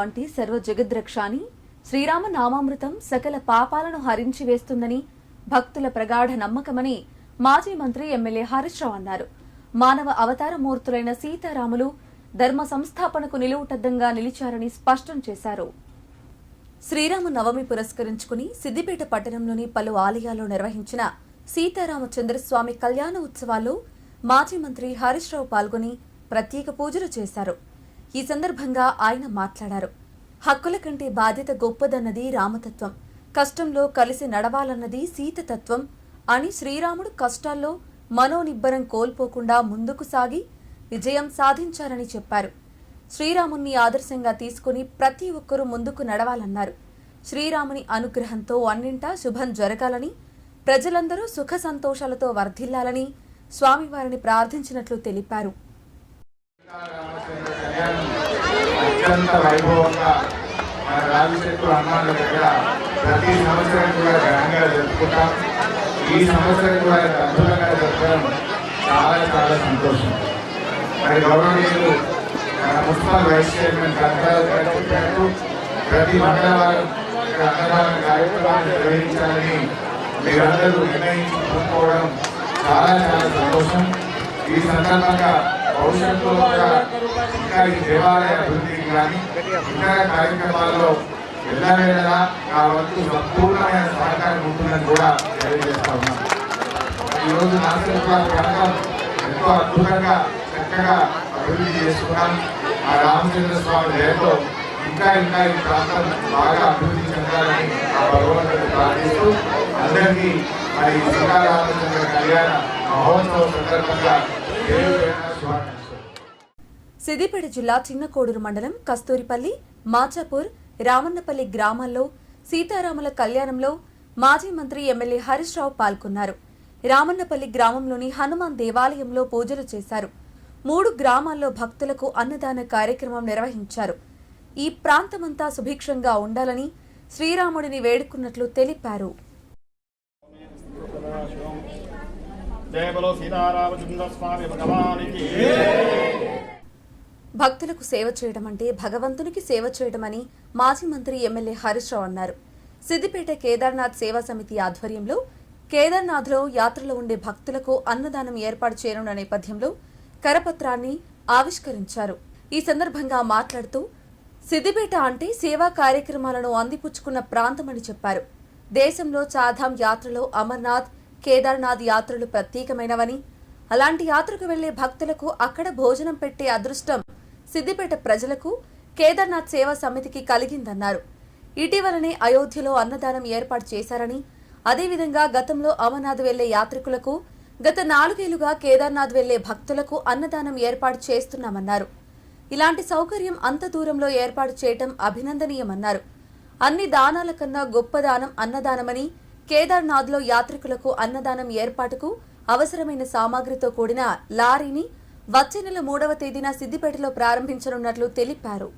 వంటి సర్వజగద్రక్షాని శ్రీరామ నామామృతం సకల పాపాలను హరించి వేస్తుందని భక్తుల ప్రగాఢ నమ్మకమని మాజీ మంత్రి ఎమ్మెల్యే హరీష్ రావు అన్నారు. మానవ అవతార మూర్తులైన సీతారాములు ధర్మ సంస్థాపనకు నిలువుటద్దంగా నిలిచారని స్పష్టం చేశారు. శ్రీరామ నవమి పురస్కరించుకుని సిద్దిపేట పట్టణంలోని పలు ఆలయాల్లో నిర్వహించిన సీతారామచంద్రస్వామి కళ్యాణ ఉత్సవాల్లో మాజీ మంత్రి హరీష్ రావు పాల్గొని ప్రత్యేక పూజలు చేశారు. ఈ సందర్భంగా ఆయన మాట్లాడారు. హక్కుల కంటే బాధ్యత గొప్పదన్నది రామతత్వం. కష్టంలో కలిసి నడవాలన్నది సీతతత్వం. అని శ్రీరాముడు కష్టాల్లో మనోనిబ్బరం కోల్పోకుండా ముందుకు సాగి విజయం సాధించారని చెప్పారు. శ్రీరాముణ్ణి ఆదర్శంగా తీసుకుని ప్రతి ఒక్కరూ ముందుకు నడవాలన్నారు. శ్రీరాముని అనుగ్రహంతో అన్నింటా శుభం జరగాలని ప్రజలందరూ సుఖ సంతోషాలతో వర్ధిల్లాలని స్వామివారిని ప్రార్థించినట్లు తెలిపారు. అత్యంత వైభవంగా మన రాజశేఖర హనుమాన్ల దగ్గర ప్రతి సంవత్సరం కూడా ఘనంగా జరుపుకుంటాం. ఈ సంవత్సరం కూడా అద్భుతంగా జరపడం చాలా చాలా సంతోషం. మరి గౌరవనీయులు మన మున్సిపల్ వైస్ చైర్మన్ కనకారావు గారు చెప్పినట్టు ప్రతి మంగళవారం ఇక్కడ అన్నదాన కార్యక్రమాన్ని నిర్వహించాలని మీరందరూ నిర్ణయించుకోవడం చాలా చాలా సంతోషం. ఈ సందర్భంగా భవిష్యత్తులో ఇంకా ఈ దేవాలయ అభివృద్ధికి కానీ ఇతర కార్యక్రమాల్లో ఎల్లవేళలా నా వంతు సంపూర్ణమైన సహకారం ఉంటుందని కూడా తెలియజేస్తా ఉన్నాను ఈరోజు నాగరికుల ప్రాంతం ఎంతో అద్భుతంగా చక్కగా అభివృద్ధి చేసుకున్నాం ఆ రామచంద్ర స్వామి దయతో ఇంకా ఇంకా ఈ ప్రాంతం బాగా అభివృద్ధి చెందాలని ఆ భగవంతుడు ప్రార్థిస్తూ అందరికీ మరి సీతారామచంద్ర కళ్యాణ మహోత్సవం సందర్భంగా సిద్దిపేట జిల్లా చిన్నకోడూరు మండలం కస్తూరిపల్లి మాచాపూర్ రామన్నపల్లి గ్రామాల్లో సీతారాముల కళ్యాణంలో మాజీ మంత్రి ఎమ్మెల్యే హరీష్ రావు పాల్గొన్నారు. రామన్నపల్లి గ్రామంలోని హనుమాన్ దేవాలయంలో పూజలు చేశారు. మూడు గ్రామాల్లో భక్తులకు అన్నదాన కార్యక్రమం నిర్వహించారు. ఈ ప్రాంతమంతా సుభిక్షంగా ఉండాలని శ్రీరాముడిని వేడుకున్నట్లు తెలిపారు. జయ బలో సీతారామచంద్ర స్వామి భగవానికి. భక్తులకు సేవ చేయడం అంటే భగవంతునికి సేవ చేయడమని మాజీ మంత్రి ఎమ్మెల్యే హరీష్ రావు అన్నారు. సిద్దిపేట కేదార్నాథ్ సేవా సమితి ఆధ్వర్యంలో కేదార్నాథ్లో యాత్రలో ఉండే భక్తులకు అన్నదానం ఏర్పాటు చేయనున్న నేపథ్యంలో కరపత్రాన్ని ఆవిష్కరించారు. ఈ సందర్భంగా మాట్లాడుతూ సిద్దిపేట అంటే సేవా కార్యక్రమాలను అందిపుచ్చుకున్న ప్రాంతమని చెప్పారు. దేశంలో చాధాం యాత్రలో అమర్నాథ్ కేదార్నాథ్ యాత్రలు ప్రత్యేకమైనవని అలాంటి యాత్రకు వెళ్ళే భక్తులకు అక్కడ భోజనం పెట్టే అదృష్టం సిద్దిపేట ప్రజలకు కేదార్నాథ్ సేవా సమితికి కలిగిందన్నారు. ఇటీవలనే అయోధ్యలో అన్నదానం ఏర్పాటు చేశారని అదేవిధంగా గతంలో అమర్నాథ్ వెళ్ళే యాత్రికులకు గత నాలుగేళ్ళుగా కేదార్నాథ్ వెళ్ళే భక్తులకు అన్నదానం ఏర్పాటు చేస్తున్నామన్నారు. ఇలాంటి సౌకర్యం అంత దూరంలో ఏర్పాటు చేయటం అభినందనీయమన్నారు. అన్ని దానాల కన్నా గొప్ప దానం అన్నదానమని కేదార్నాథ్లో యాత్రికులకు అన్నదానం ఏర్పాటుకు అవసరమైన సామాగ్రితో కూడిన లారీని వచ్చే నెల మూడవ తేదీన సిద్దిపేటలో ప్రారంభించనున్నట్లు తెలిపారు.